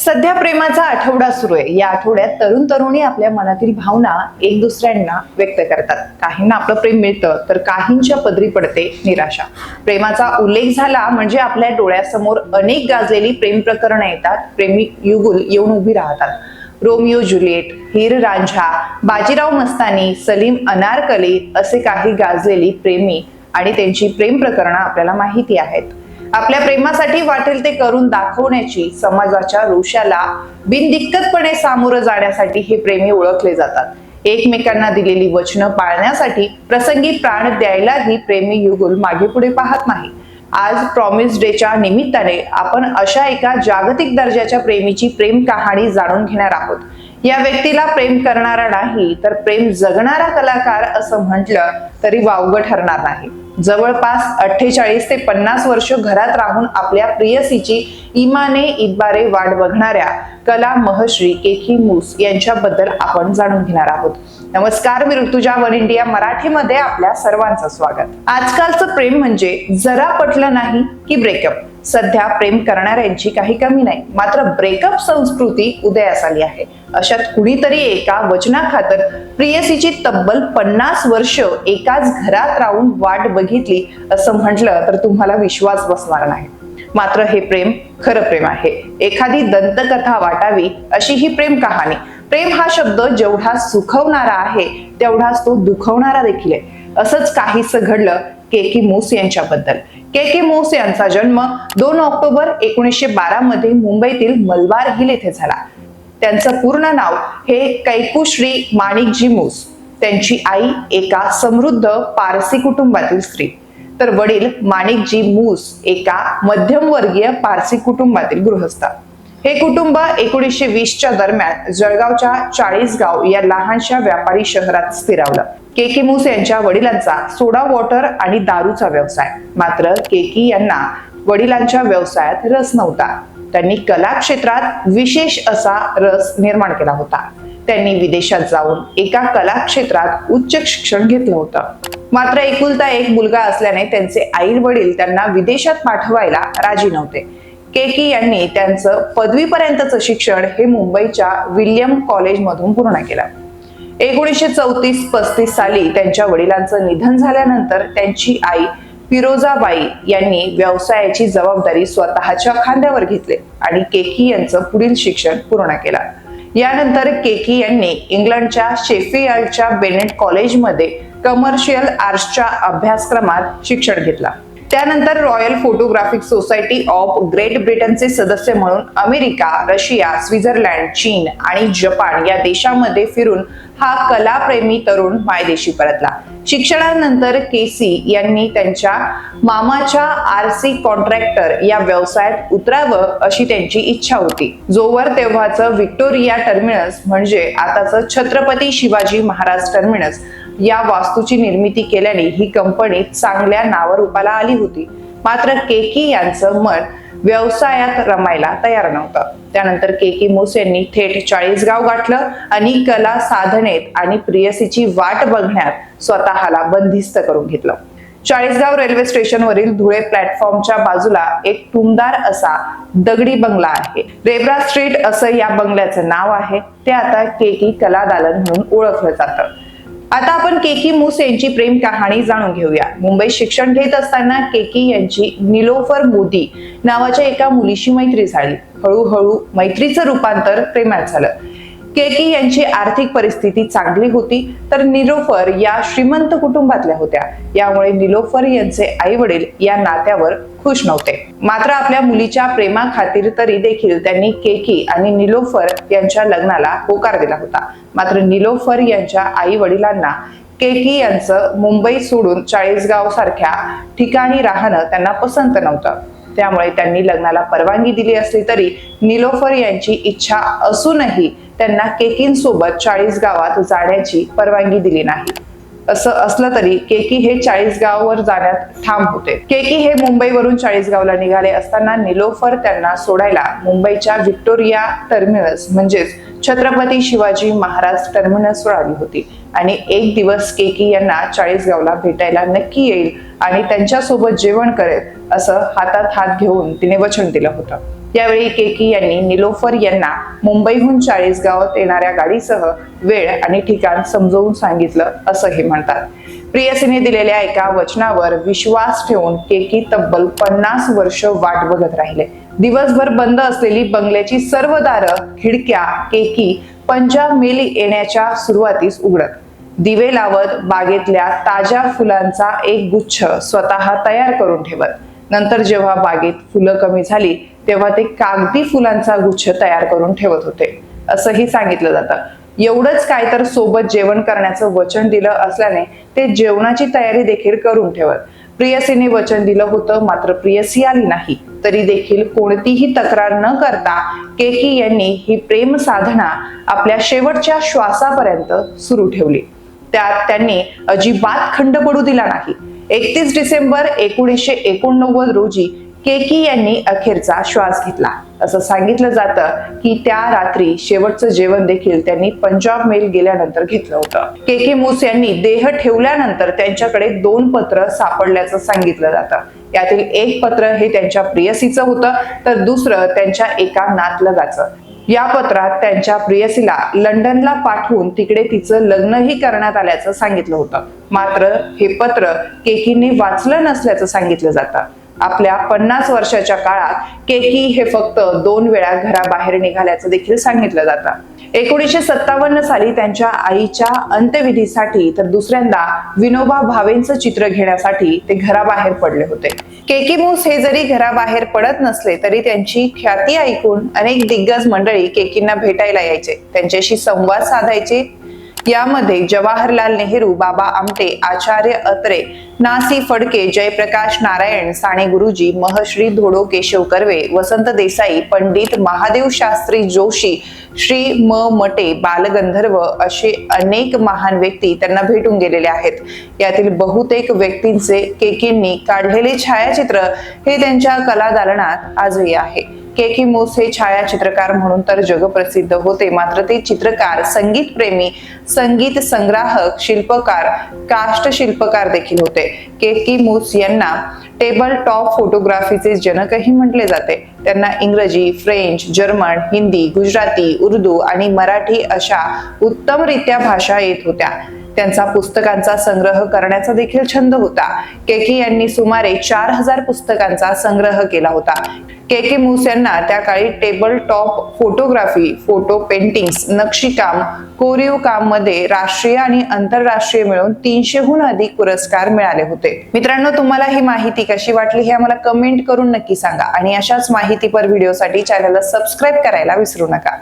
सध्या प्रेमाचा आठवडा सुरू आहे. या आठवड्यात तरुण तरुणी आपल्या मनातील भावना एक दुसऱ्यांना व्यक्त करतात. काहींना आपलं प्रेम मिळतं तर काहींच्या पदरी पडते निराशा. प्रेमाचा उल्लेख झाला म्हणजे आपल्या डोळ्यासमोर अनेक गाजलेली प्रेम प्रकरणं येतात. प्रेमी युगुल येऊन उभी राहतात. रोमिओ जुलिएट हीर रांझा बाजीराव मस्तानी सलीम अनारकली असे काही गाजलेली प्रेमी आणि त्यांची प्रेम प्रकरणं आपल्याला माहिती आहेत. आपल्या प्रेमासाठी वाटेल ते करून दाखवण्याची समाजाच्या रोषाला बिनदिक्कतपणे सामोरं जाण्यासाठी हे प्रेमी ओळखले जातात. एकमेकांना दिलेली वचनं पाळण्यासाठी प्रसंगी प्राण द्यायलाही प्रेमी युगुल मागे पुढे पाहत नाही. आज प्रॉमिस डेच्या निमित्ताने आपण अशा एका जागतिक दर्जाच्या प्रेमीची प्रेम कहाणी जाणून घेणार आहोत. या व्यक्तीला प्रेम करणारा नाही तर प्रेम जगणारा कलाकार असं म्हटलं तरी वावगं ठरणार नाही. जवळपास अठ्ठेचाळीस ते पन्नास वर्ष घरात राहून आपल्या प्रियसीची इमाने इतबारे वाट बघणाऱ्या कला महश्री केखी मूस यांच्याबद्दल आपण जाणून घेणार आहोत. नमस्कार मी ऋतुजा वन इंडिया मराठीमध्ये आपल्या सर्वांचं स्वागत. आजकालचं प्रेम म्हणजे जरा पटलं नाही की ब्रेकअप सध्या प्रेम करणाऱ्यांची काही कमी नाही. मात्र ब्रेकअप संस्कृती उदयास आली आहे. अशात कुणीतरी एका वचनाखातर प्रियसीची तब्बल पन्नास वर्ष एकाच घरात राहून वाट बघितली असं म्हटलं तर तुम्हाला विश्वास बसणार नाही. मात्र हे प्रेम खरं प्रेम आहे. एखादी दंतकथा वाटावी अशी ही प्रेम कहाणी. प्रेम हा शब्द जेवढा सुखवणारा आहे तेवढाच तो दुखवणारा देखील आहे. असंच काहीसं घडलं केकी मूस यांच्याबद्दल. के के मोस यांचा जन्म दोन ऑक्टोबर एकोणीसशे बारा मध्ये मुंबईतील मलबार हिल येथे झाला. त्यांचं पूर्ण नाव हे कैकुश्री माणिकजी मूस. त्यांची आई एका समृद्ध पारसी कुटुंबातील स्त्री. तर वडील माणिकजी मूस एका मध्यमवर्गीय पारसी कुटुंबातील गृहस्थ. हे कुटुंब एकोणीसशे वीसच्या दरम्यान जळगावच्या चाळीसगाव या लहानशा व्यापारी शहरात स्थिरावलं. केकी मूस यांच्या वडिलांचा सोडा वॉटर आणि दारूचा व्यवसाय. मात्र केकी यांना वडिलांच्या व्यवसायात रस नव्हता. त्यांनी कला क्षेत्रात विशेष असा रस निर्माण केला होता. त्यांनी विदेशात जाऊन एका कला क्षेत्रात उच्च शिक्षण घेतलं होतं. मात्र एकुलता एक मुलगा असल्याने त्यांचे आई वडील त्यांना विदेशात पाठवायला राजी नव्हते. केकी यांनी त्यांचं पदवीपर्यंतचं शिक्षण हे मुंबईच्या विल्यम कॉलेजमधून पूर्ण केलं. एकोणीसशे चौतीस पस्तीस साली त्यांच्या वडिलांचं निधन झाल्यानंतर त्यांची आई फिरोजाबाई यांनी व्यवसायाची जबाबदारी स्वतःच्या खांद्यावर घेतली आणि केकी यांचं पुढील शिक्षण पूर्ण केलं. यानंतर केकी यांनी इंग्लंडच्या शेफियार्डच्या बेनेट कॉलेजमध्ये कमर्शियल आर्ट्सच्या अभ्यासक्रमात शिक्षण घेतलं. त्यानंतर royal photographic society of great ब्रिटनचे सदस्य म्हणून अमेरिका रशिया स्वित्झर्लंड चीन आणि जपान या देशामध्ये फिरून हा कलाप्रेमी तरुण मायदेशी परतला. शिक्षणानंतर केसी यांनी त्यांच्या मामाच्या आरसी कॉन्ट्रॅक्टर या व्यवसायात उतरावं अशी त्यांची इच्छा होती. जोवर तेव्हाचं व्हिक्टोरिया टर्मिनस म्हणजे आताचं छत्रपती शिवाजी महाराज टर्मिनस या वास्तूची निर्मिती केल्याने ही कंपनी चांगल्या नावरूपाला आली होती. मात्र केकी यांचं मन व्यवसायात रमायला तयार नव्हतं. त्यानंतर केकी मोस यांनी थेट चाळीसगाव गाठलं आणि कला साधनेत आणि प्रियसीची वाट बघण्यात स्वतःला बंदिस्त करून घेतलं. चाळीसगाव रेल्वे स्टेशनवरील धुळे प्लॅटफॉर्मच्या बाजूला एक टुमदार असा दगडी बंगला आहे. रेब्रा स्ट्रीट असं या बंगल्याचं नाव आहे. ते आता केकी कला दालन म्हणून ओळखलं जातं. आता आपण केकी मूस यांची प्रेम कहाणी जाणून घेऊया. मुंबईत शिक्षण घेत असताना केकी यांची निलोफर मोदी नावाच्या एका मुलीशी मैत्री झाली. हळूहळू मैत्रीचं रूपांतर प्रेमात झालं. केकी यांची आर्थिक परिस्थिती चांगली होती तर निलोफर या श्रीमंत कुटुंबातल्या होत्या. यामुळे निलोफर यांचे आई वडील या नात्यावर खुश नव्हते. मात्र आपल्या मुलीच्या प्रेमाखातीर तरी देखील त्यांनी केकी आणि निलोफर यांच्या लग्नाला होकार दिला होता. मात्र निलोफर यांच्या आई वडिलांना केकी यांचं मुंबई सोडून चाळीसगाव सारख्या ठिकाणी राहणं त्यांना पसंत नव्हतं. त्यामुळे त्यांनी लग्नाला परवानगी दिली असली तरी निलोफर यांची इच्छा असूनही त्यांना केकींसोबत चाळीस गावात जाण्याची परवानगी दिली नाही. असं असलं तरी केकी हे चाळीसगाववर जाण्यात ठाम होते. केकी हे मुंबईवरून चाळीसगावला निघाले असताना निलोफर त्यांना सोडायला मुंबईच्या व्हिक्टोरिया टर्मिनस म्हणजेच छत्रपती शिवाजी महाराज टर्मिनसवर आली होती आणि एक दिवस केकी यांना चाळीसगावला भेटायला नक्की येईल आणि त्यांच्यासोबत जेवण करेल असं हातात हात घेऊन तिने वचन दिलं होतं. यावेळी केकी यांनी निलोफर यांना मुंबईहून चाळीस गावात येणाऱ्या गाडीसह वेळ आणि ठिकाण समजवून सांगितलं असंही म्हणतात. प्रियसीने दिलेल्या एका वचनावर विश्वास ठेवून केकी तब्बल पन्नास वर्ष वाट बघत राहिले. दिवसभर बंद असलेली बंगल्याची सर्व दारं खिडक्या केकी पंजाब मेली येण्याच्या सुरुवातीस उघडत. दिवे लावत बागेतल्या ताज्या फुलांचा एक गुच्छ स्वतः तयार करून ठेवत. नंतर जेव्हा बागेत फुलं कमी झाली तेव्हा ते कागदी फुलांचा गुच्छ तयार करून ठेवत होते. असंही सांगितलं जातं. एवढंच काय तर सोबत जेवण करण्याचं वचन दिलं असल्याने ते जेवणाची तयारी देखील करून ठेवत. प्रियसीने वचन दिलं होतं मात्र प्रियसी आली नाही. तरी देखील कोणतीही तक्रार न करता केकी यांनी ही प्रेम साधना आपल्या शेवटच्या श्वासापर्यंत सुरू ठेवली. त्यात त्यांनी अजिबात खंड पडू दिला नाही. एकतीस डिसेंबर एकोणीसशे एकोणनव्वद रोजी केकी यांनी अखेरचा श्वास घेतला. असं सांगितलं जातं की त्या रात्री शेवटचं जेवण देखील त्यांनी पंजाब मेल गेल्यानंतर घेतलं होतं. केकी मूस यांनी देह ठेवल्यानंतर त्यांच्याकडे दोन पत्र सापडल्याचं सांगितलं जातं. यातील एक पत्र हे त्यांच्या प्रियसीचं होतं तर दुसरं त्यांच्या एका नातलगाचं. या पत्रात त्यांच्या प्रियसीला लंडनला पाठवून तिकडे तिचं लग्नही करण्यात आल्याचं सांगितलं होतं. मात्र हे पत्र केकीने वाचलं नसल्याचं सांगितलं जातं. आपल्या पन्नास वर्षाच्या काळात केकी हे फक्त दोन वेळा घराबाहेर निघाल्याचं देखील सांगितलं जातं. एकोणीसशे सत्तावन्न साली त्यांच्या आईच्या अंत्यविधीसाठी तर दुसऱ्यांदा विनोबा भावेंचं चित्र घेण्यासाठी ते घराबाहेर पडले होते. केकी मूस हे जरी घराबाहेर पडत नसले तरी त्यांची ख्याती ऐकून अनेक दिग्गज मंडळी केकींना भेटायला यायचे. त्यांच्याशी संवाद साधायचे यामध्ये जवाहरलाल नेहरू बाबा आमटे आचार्य अत्रे नासी फडके जयप्रकाश नारायण साने गुरुजी महश्री धोडो केशव कर्वे वसंत देसाई पंडित महादेव शास्त्री जोशी श्री म. मटे बालगंधर्व असे अनेक महान व्यक्ती त्यांना भेटून गेलेले आहेत. यातील बहुतेक व्यक्तींचे केकींनी काढलेले छायाचित्र हे त्यांच्या कला दालनात आजही आहे. केकी मूस हे छायाचित्रकार म्हणून तर जगप्रसिद्ध होते. मात्र ते चित्रकार संगीत प्रेमी संगीत संग्राहक शिल्पकार काष्ट शिल्पकार देखील होते. केकी मूस यांना टेबल टॉप फोटोग्राफीचे जनकही म्हटले जाते. त्यांना इंग्रजी फ्रेंच जर्मन हिंदी गुजराती उर्दू आणि मराठी अशा उत्तमरित्या भाषा येत होत्या. त्यांचा पुस्तकांचा संग्रह करण्याचा देखील छंद होता. केके यांनी सुमारे चार हजार पुस्तकांचा संग्रह केला होता. केके मूस यांना त्या काळी table top photography photo paintings नक्षीकाम कोरीव काममध्ये राष्ट्रीय आणि आंतरराष्ट्रीय मिळून तीनशेहून अधिक पुरस्कार मिळाले होते. मित्रांनो तुम्हाला ही माहिती कशी वाटली हे आम्हाला कमेंट करून नक्की सांगा आणि अशाच माहितीपर व्हिडिओसाठी चॅनलला सबस्क्राईब करायला विसरू नका.